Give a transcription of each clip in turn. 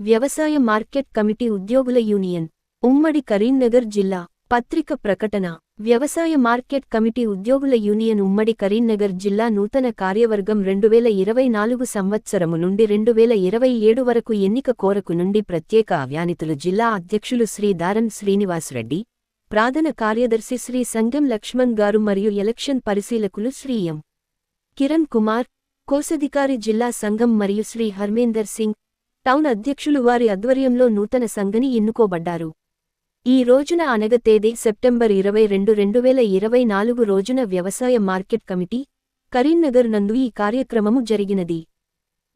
వ్యవసాయ market committee ఉద్యోగుల union ఉమ్మడి కరీంనగర్ జిల్లా పత్రిక ప్రకటన. వ్యవసాయ మార్కెట్ కమిటీ ఉద్యోగుల యూనియన్ ఉమ్మడి కరీంనగర్ జిల్లా నూతన కార్యవర్గం రెండువేల ఇరవై నాలుగు సంవత్సరము నుండి రెండువేల ఇరవై ఏడు వరకు ఎన్నిక కోరకు నుండి ప్రత్యేక అవ్యానితులు జిల్లా అధ్యక్షులు శ్రీ దారం శ్రీనివాసరెడ్డి ప్రాధన కార్యదర్శి శ్రీ సంగం లక్ష్మణ్ గారు మరియు ఎలక్షన్ పరిశీలకులు శ్రీ ఎం. కిరణ్ కుమార్ కోసధికారి జిల్లా సంఘం మరియు శ్రీ హర్మేందర్ సింగ్ టౌన్ అధ్యక్షులు వారి ఆధ్వర్యంలో నూతన సంఘని ఎన్నుకోబడ్డారు. ఈ రోజున అనగ తేదీ సెప్టెంబర్ ఇరవై రెండు రెండు వేల ఇరవై నాలుగు రోజున వ్యవసాయ మార్కెట్ కమిటీ కరీంనగర్ నందు ఈ కార్యక్రమము జరిగినది.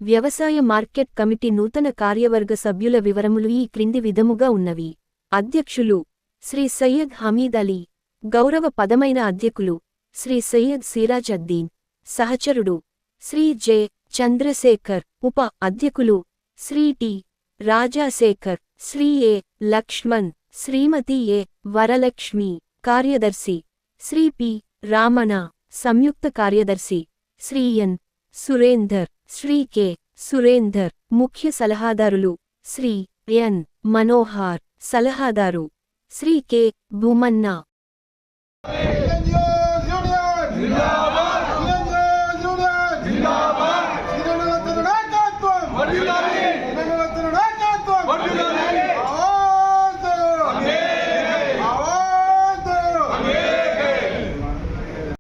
వ్యవసాయ మార్కెట్ కమిటీ నూతన కార్యవర్గ సభ్యుల వివరములు ఈ క్రింది విధముగా ఉన్నవి. అధ్యక్షులు శ్రీ సయ్యద్ హమీద్ అలీ గౌరవ పదమైన అధ్యకులు శ్రీ సయ్యద్ సిరాజ్ అద్దీన్ సహచరుడు శ్రీ జె చంద్రశేఖర్ ఉప అధ్యకులు Shri T Rajasekhar Shri A Laxman Shrimati A Varalakshmi కార్యదర్శి శ్రీ పి రామణ సంయుక్త కార్యదర్శి శ్రీ ఎన్ సురేందర్ శ్రీ కె సురేందర్ ముఖ్య సలహాదారులు శ్రీ ఎన్ మనోహార్ సలహాదారు Shri K Bhoomanna Indian Union!